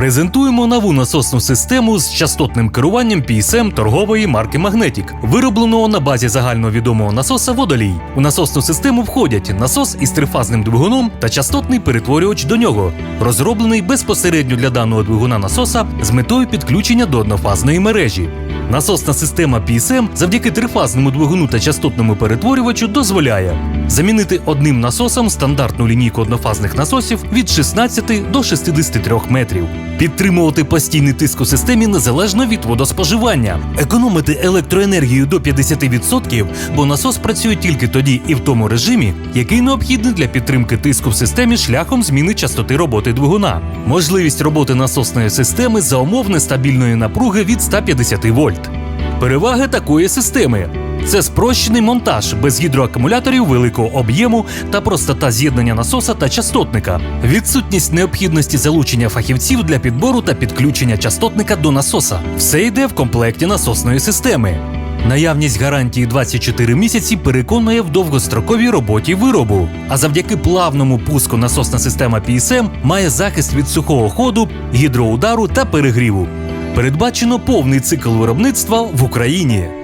Презентуємо нову насосну систему з частотним керуванням PSM торгової марки Magnetic, виробленого на базі загальновідомого насоса водолій. У насосну систему входять насос із трифазним двигуном та частотний перетворювач до нього, розроблений безпосередньо для даного двигуна насоса з метою підключення до однофазної мережі. Насосна система PSM завдяки трифазному двигуну та частотному перетворювачу дозволяє замінити одним насосом стандартну лінійку однофазних насосів від 16 до 63 метрів, підтримувати постійний тиск у системі незалежно від водоспоживання, економити електроенергію до 50%, бо насос працює тільки тоді і в тому режимі, який необхідний для підтримки тиску в системі шляхом зміни частоти роботи двигуна, можливість роботи насосної системи за умов нестабільної напруги від 150 вольт. Переваги такої системи. Це спрощений монтаж без гідроакумуляторів великого об'єму та простота з'єднання насоса та частотника, відсутність необхідності залучення фахівців для підбору та підключення частотника до насоса. Все йде в комплекті насосної системи. Наявність гарантії 24 місяці переконує в довгостроковій роботі виробу. А завдяки плавному пуску насосна система PSM має захист від сухого ходу, гідроудару та перегріву. Передбачено повний цикл виробництва в Україні.